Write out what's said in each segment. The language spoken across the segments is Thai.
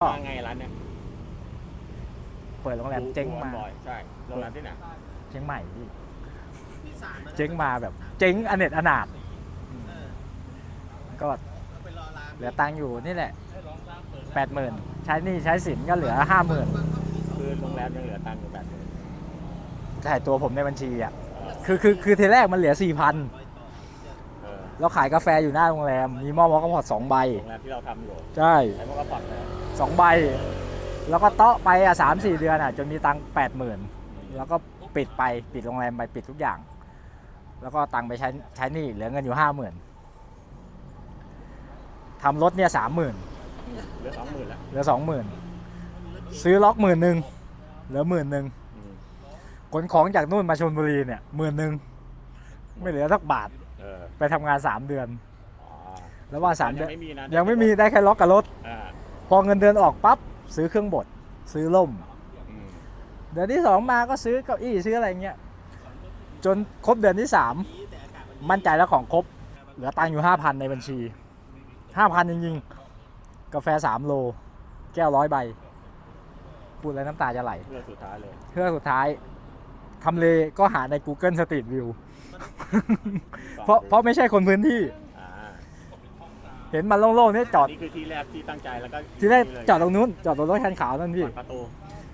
มาไงร้านเนี้ยเปิดโรงแรมเจ๊งมา บ่อยใช่โรงแรมที่ไหนเจ๊งใหม่พี่เจ๊งมาแบบ เจ๊งอเนจอนาถก็เหลือตังค์อยู่นี่แหละแปดหมื่นใช้หนี่ใช้สินก็เหลือห้าหมื่นคือโรงแรมยังเหลือตังค์อยู่แบบนึงถ่ายตัวผมในบัญชีอะคือคือคือทีแรกมันเหลือสี่พันเออแล้วขายกาแฟอยู่หน้าโรงแรม มีหม้อมอกระพอดสองใบโรงแรมที่เราทำอยู่ใช่ใช้พวกกระป๋องนะ สองใบ แล้วก็เตาะไปอะสามสี่เดือนอะจนมีตังค์แปดหมื่นแล้วก็ปิดไปปิดโรงแรมไปปิดทุกอย่าง แล้วก็ตังค์ไปใช้ใช้หนี้เหลือเงินอยู่ห้าหมื่นทำรถเนี่ยสามหมื่นเหลือสองหมื่นแล้วเหลือสองหมื่นซื้อล็อกหมื่นหนึ่งเหลือหมื่นหนึ่งอืมขนของจากนู่นมาชนบุรีเนี่ยหมื่นหนึ่งไม่เหลือสักบาทเออไปทำงานสามเดือนอ๋อแล้วว่าสามเดืยัอนงไม่มีนะยังไม่มีได้แค่ล็อกกับรถอ่า พอเงินเดือนออกปั๊บซื้อเครื่องบด ซื้อล่มอืมเดือนที่สองมาก็ซื้อเก้าอี้ซื้ออะไรเงี้ยจนครบเดือนที่สามมั่นใจแล้วของครบ เหลือตังค์อยู่ห้าพันในบัญชีห้าพันจริงๆ กาแฟสามโล แก้วร้อยใบ พูดแล้วน้ำตาจะไหลเรื่องสุดท้ายเลยเพื่อสุดท้ายทำเลก็หาใน Google Street View เพราะเพราะไม่ใช่คนพื้นที่อ่า เห็นมันโล่งๆนี่จอดนี่คือที่แรกที่ตั้งใจแล้วก็ทีแรกเลยจอดตรงนู้นจอดตรงรถคันขาวนั่นพี่ก่อนประตู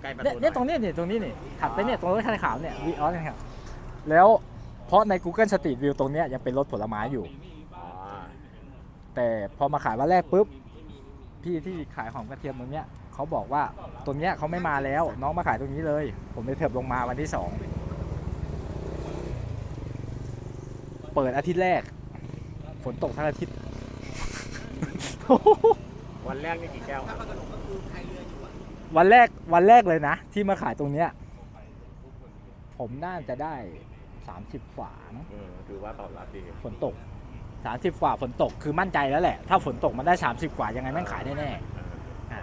ใกล้ประเนี่ยตูเนี่ยตรงนี้นี่ตรงนี้นี่ถัดไปเนี่ยตรงรถคันขาวเนี่ยวีออสนะครับแล้วเพราะใน Google Street View ตรงเนี้ยยังเป็นรถผลไม้อยู่อ๋อแต่พอมาขายวันแรกปุ๊บพี่ที่ขายหอมกระเทียมตรงเนี้ยเขาบอกว่าตรงเนี้ยเขาไม่มาแล้ว น้องมาขายตรงนี้เลย ผมเลยเถิบลงมาวันที่สองเปิดอาทิตย์แรก ฝนตกทั้งอาทิตย์ วันแรกนี่กี่แก้วครับวันแรกวันแรกเลยนะ ที่มาขายตรงเนี้ย ผมน่าจะได้30ฝานะเออถือว่าตอบรับดีฝนตก30ฝาฝนตกคือมั่นใจแล้วแหละ ถ้าฝนตกมันได้30กว่ายังไงแม่งขายแน่ๆเอออ่า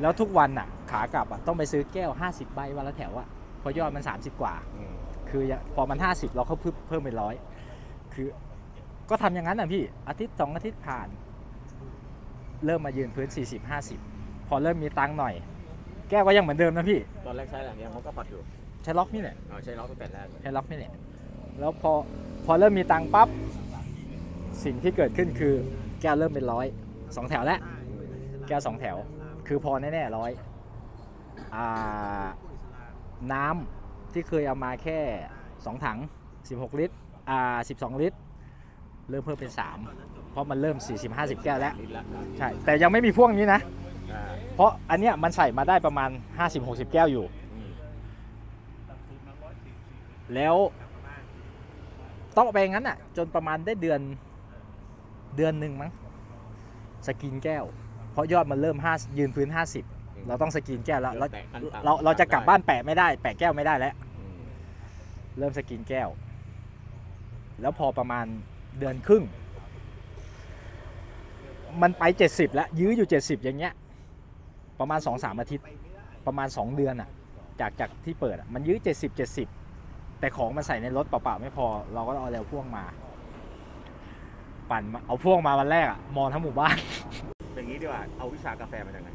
แล้วทุกวันอะ ขากลับอะต้องไปซื้อแก้ว50ใบวันละแถวอะเพราะยอดมัน30กว่า อืมคือยังพอมัน 50 เราก็เพิ่มเพิ่มเป็นร้อยคือ ก็ทำอย่างนั้นอะพี่อาทิตย์สองอาทิตย์ผ่าน เริ่มมายืนพื้น 40 50 พอเริ่มมีตังค์หน่อย แก้วก็ยังเหมือนเดิมนะพี่ ตอนแรกใช้อะไรยังเขาก็ปัดอยู่ใช้ล็อกนี่แหละอ๋อใช้ล็อกตั้งแต่แรกเลยใช้ล็อกนี่แหละแล้วพอพอเริ่มมีตังค์ปั๊บสิ่งที่เกิดขึ้นคือแก้วเริ่มเป็นร้อยสองแถวแล้วแก้วสองแถว คือพอแน่ๆร้อยอ่าน้ำที่เคยเอามาแค่ 2 ถัง 16 ลิตรอ่า12 ลิตร เริ่มเพิ่มเป็น 3 เพราะมันเริ่ม 40-50 แก้วแล้วลิตรละใช่ แต่ยังไม่มีพ่วงนี้นะอ่าเพราะอันเนี้ยมันใส่มาได้ประมาณ 50-60 แก้วอยู่อืมแล้วต้องไปงั้นอะ จนประมาณได้เดือนเดือนหนึ่งมั้งสกินแก้ว เพราะยอดมันเริ่มห้ายืนพื้น 50 เราต้องสกินแก้วแล้วเราแตะขั้นต่ำเราเราจะกลับบ้านแปะไม่ได้ แปะแก้วไม่ได้แล้วอืมเริ่มสกินแก้ว แล้วพอประมาณเดือนครึ่ง มันไป 70 แล้ว ยื้ออยู่ 70 อย่างเงี้ย ประมาณ 2-3 อาทิตย์ ประมาณ 2 เดือนอะจากจากที่เปิดอะมันยื้อ 70 70 แต่ของมันใส่ในรถเปล่าๆไม่พอ เราก็เอาแล้วพ่วงมา ปั่นมาเอาพ่วงมาวันแรกอะมองทั้งหมู่บ้าน อย่างนี้ดีกว่า เอาวิชากาแฟมาจากไหน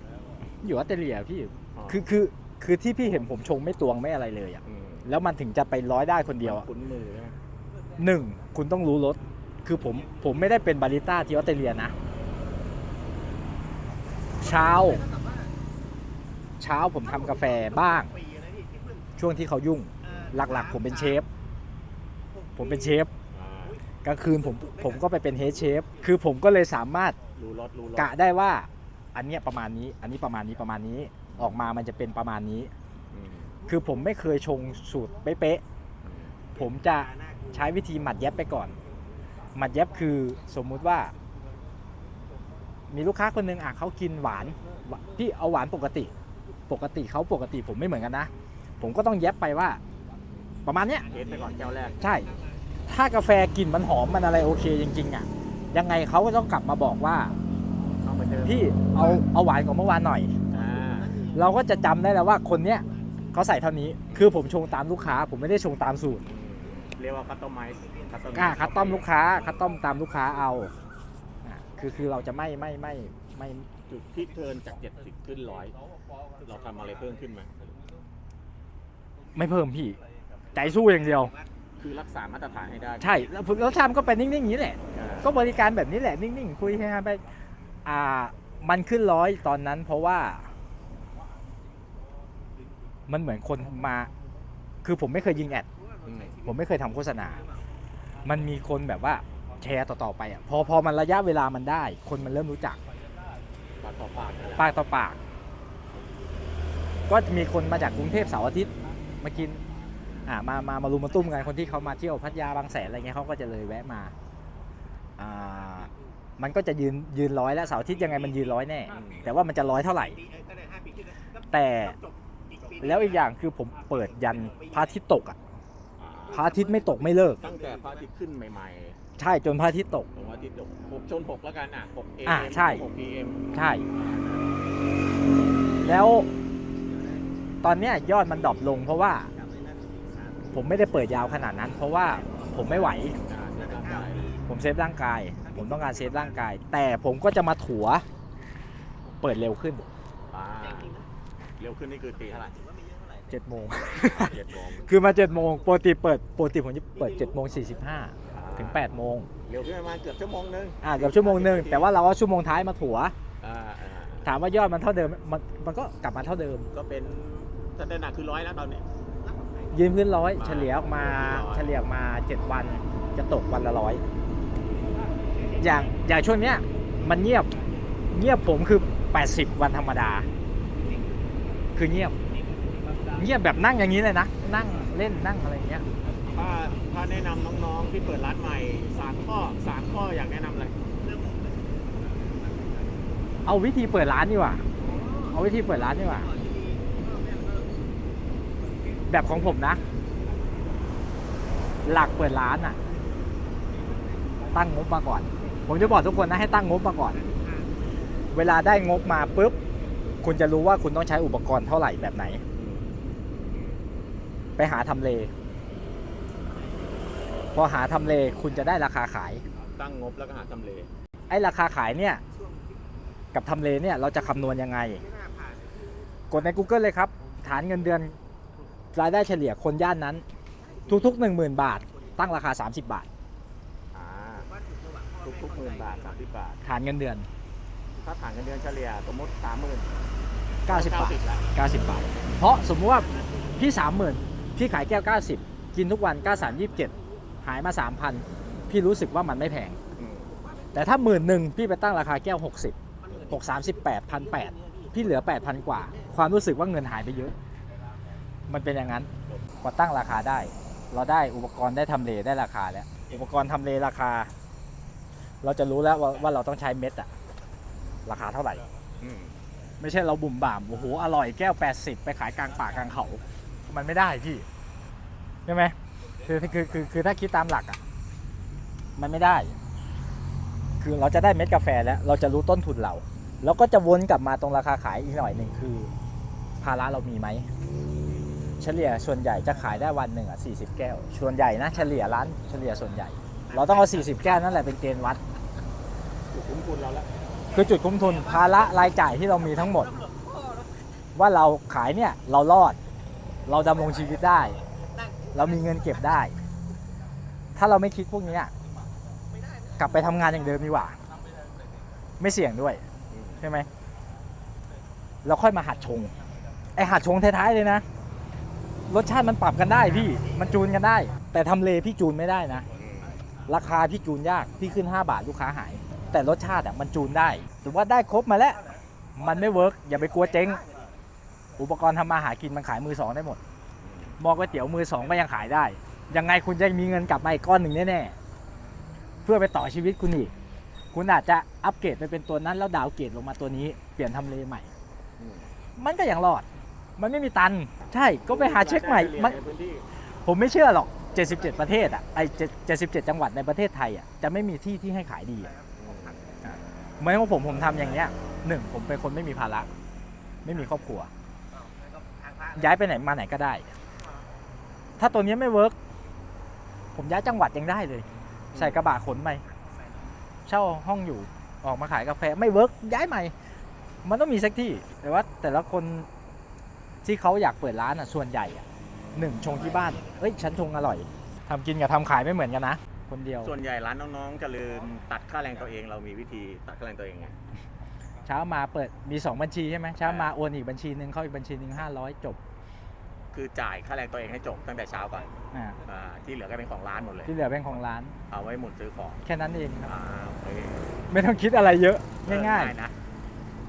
อยู่ออสเตรเลียพี่อ๋อคือคือคือที่พี่เห็นผมชงไม่ตวงไม่อะไรเลยอะมแล้วมันถึงจะไปร้อยได้คนเดียวอะคุ้นมือใช่ไหมหนึ่งคุณต้องรู้รส คือผมผมไม่ได้เป็นบาริสต้าที่ออสเตรเลียนะ เช้า เช้าผมทำกาแฟบ้าง ช่วงที่เขายุ่ง หลักๆ ผมเป็นเชฟ ผมเป็นเชฟอ่ากลางคืนผมผมก็ไปเป็นเฮดเชฟ คือผมก็เลยสามารถรู้รสรู้รสกะได้ว่า อันเนี้ยประมาณนี้ อันนี้ประมาณนี้ประมาณนี้ ออกมามันจะเป็นประมาณนี้อืมคือผมไม่เคยชงสูตรเป๊ะๆผมจะใช้วิธีหมัดแยบไปก่อน หมัดแยบคือสมมุติว่า มีลูกค้าคนหนึ่งอะเขากินหวานหวาพี่เอาหวานปกติ ปกติเขาปกติผมไม่เหมือนกันนะ ผมก็ต้องแยบไปว่า ประมาณเนี้ยเทสไปก่อนแก้วแรกใช่ ถ้ากาแฟกลิ่นมันหอมมันอะไรโอเคจริง ๆ อะ ยังไงเขาก็ต้องกลับมาบอกว่าเข้ามาเจอพี่เอาเอาหวานกว่าเมื่อวานหน่อยอ่าเราก็จะจำได้แล้วว่าคนเนี้ยเขาใส่เท่านี้คือผมชงตามลูกค้า ผมไม่ได้ชงตามสูตรเรียกว่าคัตตอมไมซ์คัตตอมอ่าคัดต้อมลูกค้าคัดต้อมตามลูกค้าเอาอ่า คือคือเราจะไม่ไม่ไม่ไม่จุดที่เทิร์นจากเจ็ดสิบขึ้นร้อยเราทำอะไรเพิ่มขึ้นไหมไม่เพิ่มพี่ ใจสู้อย่างเดียว คือรักษามาตรฐานให้ได้ใช่แล้วแล้วชามก็เป็นนิ่งๆอย่างนี้แหละ อ่าก็บริการแบบนี้แหละ นิ่ง ๆ คุยให้ไป อ่า มันขึ้นร้อยตอนนั้น เพราะว่า มันเหมือนคนมา คือผมไม่เคยยิงแอด อืมผมไม่เคยทำโฆษณา มันมีคนแบบว่าแชร์ต่อๆไปอะพอพอมันระยะเวลามันได้ คนมันเริ่มรู้จักปากต่อปากนั่นแหละปากต่อปาก ก็มีคนมาจากกรุงเทพเสาร์อาทิตย์มากินอ่ามามามารุมมาตุ้มกันคนที่เขามาเที่ยวพัทยาบางแสนอะไรเงี้ยเขาก็จะเลยแวะมาอ่ามันก็จะยืนยืนร้อยแล้วเสาร์อาทิตย์ยังไงมันยืนร้อยแน่ แต่ว่ามันจะร้อยเท่าไหร่ แต่แล้วอีกอย่างคือผมเปิดยันพระอาทิตย์ตกอะพระอาทิตย์ไม่ตกไม่เลิก ตั้งแต่พระอาทิตย์ขึ้นใหม่ ใช่จนพระอาทิตย์ตกๆผมว่าอาทิตย์ตกหกชนหกแล้วกันอะหกเอ็มอ่าใช่ หกพีเอ็มใช่ แล้ว ตอนเนี้ยยอดมันดรอปลง เพราะว่า ผมไม่ได้เปิดยาวขนาดนั้น เพราะว่าผมไม่ไหวอ่าเดี๋ยวร่างกายผมเซฟร่างกาย ผมต้องการเซฟร่างกาย แต่ผมก็จะมาถัว เปิดเร็วขึ้นอ่าเร็วขึ้นนี่คือตีเท่าไหร่7โมง เจ็ดโมงคือมา7โมงปกติเปิดปกติผมจะเปิด7โมง45 ถึง8โมงเร็วขึ้นประมาณเกือบชั่วโมงนึงอ่าเกือบชั่วโมงหนึ่งแต่ว่าเราเอาชั่วโมงท้ายมาถัว อ่าอ่าถามว่ายอดมันเท่าเดิมมันมันก็กลับมาเท่าเดิม ก็เป็นถ้าได้หนักคือร้อยแล้วตอนนี้ ยืนพื้นร้อยมาเฉลี่ยออกมาร้อยเฉลี่ยออกมา 7 วันจะตกวันละร้อยอย่างอย่างช่วงเนี้ยมันเงียบเงียบผมคือ 80 วันธรรมดา คือเงียบ เงียบแบบนั่งอย่างนี้เลยนะ นั่งเล่นนั่งอะไรอย่างเงี้ย ถ้าถ้าแนะนำน้องๆที่เปิดร้านใหม่สามข้อสามข้ออยากแนะนำเลยเอาวิธีเปิดร้านดีกว่า เอาวิธีเปิดร้านดีกว่า แบบของผมนะ หลักเปิดร้านอะตั้งงบมาก่อน ผมจะบอกทุกคนนะให้ตั้งงบมาก่อน เวลาได้งบมาปุ๊บ คุณจะรู้ว่าคุณต้องใช้อุปกรณ์เท่าไหร่แบบไหน ไปหาทำเล พอหาทำเลคุณจะได้ราคาขาย ตั้งงบแล้วก็หาทำเล ไอ้ราคาขายเนี่ย กับทำเลเนี่ยเราจะคำนวณยังไง กดใน Google เลยครับ ฐานเงินเดือนรายได้เฉลี่ยคนย่านนั้น ทุกๆ 10,000 บาท ตั้งราคา 30 บาท อ่าทุกทุกหมื่นบาทสามสิบบาท ฐานเงินเดือน ถ้าฐานเงินเดือนเฉลี่ยสมมติสามหมื่น90 บาทแล้ว90 บาท เพราะสมมติว่าพี่ 30,000พี่ขายแก้ว 90 กินทุกวัน 93 27 หายมา 3,000 พี่รู้สึกว่ามันไม่แพงอืมแต่ถ้าหมื่นหนึ่งพี่ไปตั้งราคาแก้ว 60 6 38 1 8 0พี่เหลือ 8,000 กว่า ความรู้สึกว่าเงินหายไปเยอะ มันเป็นอย่างนั้นพอตั้งราคาได้ เราได้อุปกรณ์ได้ทำเลได้ราคาแล้ว อุปกรณ์ทำเลราคา เราจะรู้แล้วว่าว่าเราต้องใช้เม็ดอะราคาเท่าไหร่อืมไม่ใช่เราบุ่มบ่ามโอ้โหอร่อยแก้ว 80 ไปขายกลางป่ากลางเขา มันไม่ได้พี่ ใช่ไหม คือคือคือคือถ้าคิดตามหลักอะมันไม่ได้ คือเราจะได้เม็ดกาแฟแล้ว เราจะรู้ต้นทุนเรา แล้วก็จะวนกลับมาตรงราคาขายอีกหน่อยหนึ่งคือ ภาระเรามีไหม เฉลี่ยส่วนใหญ่จะขายได้วันหนึ่งอะ40แก้ว ส่วนใหญ่นะเฉลี่ยร้านเฉลี่ยส่วนใหญ่ เราต้องเอา40แก้วนั่นแหละเป็นเกณฑ์วัด จุดคุ้มทุนเราละคือจุดคุ้มทุนภาระรายจ่ายที่เรามีทั้งหมด ว่าเราขายเนี่ยเรารอด เราดำรงชีวิตได้ เรามีเงินเก็บได้ ถ้าเราไม่คิดพวกนี้กลับไปทำงานอย่างเดิมดีกว่า ไม่เสี่ยงด้วยใช่ไหมเราค่อยมาหัดชง ไอหัดชงท้ายๆเลยนะ รสชาติมันปรับกันได้พี่ มันจูนกันได้ แต่ทำเลพี่จูนไม่ได้นะ ราคาพี่จูนยาก พี่ขึ้น 5 บาทลูกค้าหาย แต่รสชาติอะมันจูนได้ถือว่าได้ครบมาแล้ว มันไม่เวิร์กอย่าไปกลัวเจ๊ง อุปกรณ์ทำมาหากินมันขายมือสองได้หมด มอก๋วยเตี๋ยวมือสองก็ยังขายได้ ยังไงคุณจะมีเงินกลับมาอีกก้อนหนึ่งแน่ๆเพื่อไปต่อชีวิตคุณอีก คุณอาจจะอัปเกรดไปเป็นตัวนั้นแล้วดาวน์เกรดลงมาตัวนี้เปลี่ยนทำเลใหม่อืมมันก็ยังรอด มันไม่มีตัน ใช่ก็ไปหาเช็คใหม่รายได้มันเฉลี่ยในพื้นที่ผมไม่เชื่อหรอก 77 ประเทศอะไอ้77 จังหวัดในประเทศไทยอะจะไม่มีที่ที่ให้ขายดีอะอืมเหมือนของผมผมทำอย่างเงี้ยหนึ่งผมเป็นคนไม่มีภาระไม่มีครอบครัว ย้ายไปไหนมาไหนก็ได้ ถ้าตัวเนี้ยไม่เวิร์กผมย้ายจังหวัดยังได้เลย ใส่กระบะขนไปเช่าห้องอยู่ออกมาขายกาแฟไม่เวิร์กย้ายใหม่ มันต้องมีสักที่ แต่ว่าแต่ละคนที่เขาอยากเปิดร้านอะส่วนใหญ่อะหนึ่งชงที่บ้านเอ้ยฉันชงอร่อยทำกินกับทำขายไม่เหมือนกันนะคนเดียว ส่วนใหญ่ร้านน้องๆจะลืมตัดค่าแรงตัวเองเรามีวิธีตัดค่าแรงตัวเองไงเช้ามาเปิดมี 2 บัญชีใช่ไหมเช้ามาโอนอีกบัญชีหนึ่งเข้าอีกบัญชีหนึ่งห้าร้อยจบ คือจ่ายค่าแรงตัวเองให้จบตั้งแต่เช้าก่อนอ่าอ่าที่เหลือก็เป็นของร้านหมดเลย ที่เหลือเป็นของร้าน เอาไว้หมุนซื้อของแค่นั้นเองครับอ่าโอเคไม่ต้องคิดอะไรเยอะง่าย ๆนะ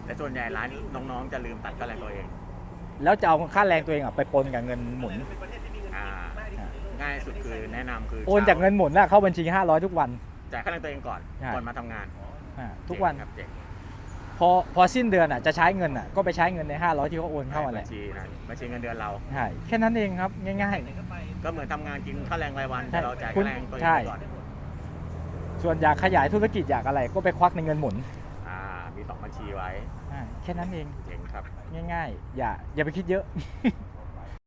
แต่ส่วนใหญ่ร้านน้องๆจะลืมตัดค่าแรงตัวเองๆ แล้วจะเอาค่าแรงตัวเองอะไปปนกับเงินหมุน อ่าง่ายสุดคือแนะนำคือโอนจากเงินหมุนน่ะเข้าบัญชี 500 ทุกวัน จ่ายค่าแรงตัวเองก่อนใช่ก่อนมาทำงานอ่าทุกวัน เจ๋งครับเจ๋ง พอพอสิ้นเดือนอะจะใช้เงินอะก็ไปใช้เงินใน 500 ที่เขาโอนเข้ามาแหบัละญชีนะบัญชีเงินเดือนเรา ใช่แค่นั้นเองครับง่าย ก็เหมือนทำงานกินค่าแรงรายวันใช่แต่เราจ่ายคุค่าณแรงตัวเองใช่ไปก่อนๆ ส่วนอยากขยายธุรกิจอยากอะไรก็ไปควักในเงินหมุนอ่ามีสองบัญชีไว้อ่าแค่นั้นเองเจ๋งครับ ง่ายๆ อย่าอย่าไปคิดเยอะ